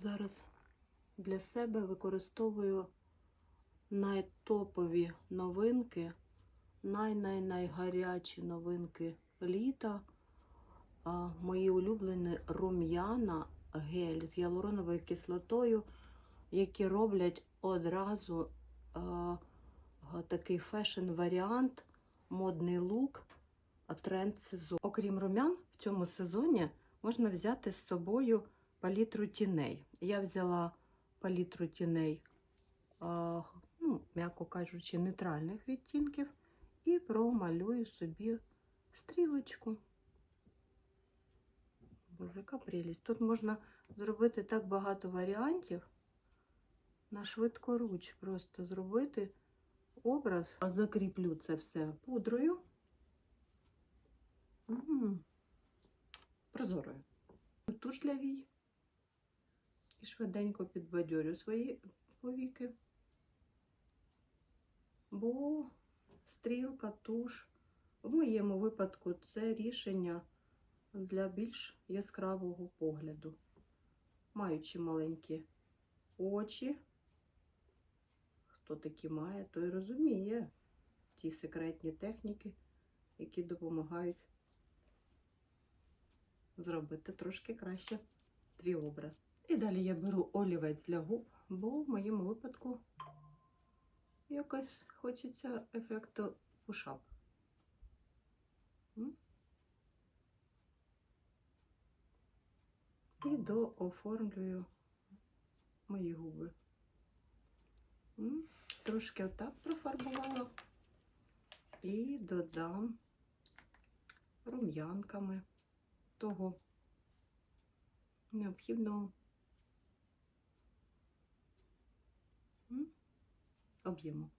Зараз для себе використовую найтопові новинки, най-най-найгарячі новинки літа. Мої улюблені рум'яна гель з гіалуроновою кислотою, які роблять одразу а, такий фешн-варіант, модний лук, тренд сезону. Окрім рум'ян, в цьому сезоні можна взяти з собою палітру тіней. Я взяла палітру тіней, ну, м'яко кажучи, нейтральних відтінків, і промалюю собі стрілочку. Боже, яка прелість. Тут можна зробити так багато варіантів. На швидкоруч просто зробити образ. Закріплю це все пудрою. М, Прозорою. Туш для вій. Швиденько підбадьорю свої повіки. Бо стрілка, туш. В моєму випадку це рішення для більш яскравого погляду. Маючи маленькі очі, хто такі має, той розуміє ті секретні техніки, які допомагають зробити трошки краще твій образ. І далі я беру олівець для губ, бо в моєму випадку якось хочеться ефекту пушап. І дооформлюю мої губи. Трошки отак профарбувала і додам рум'янками того необхідного м, об'єму.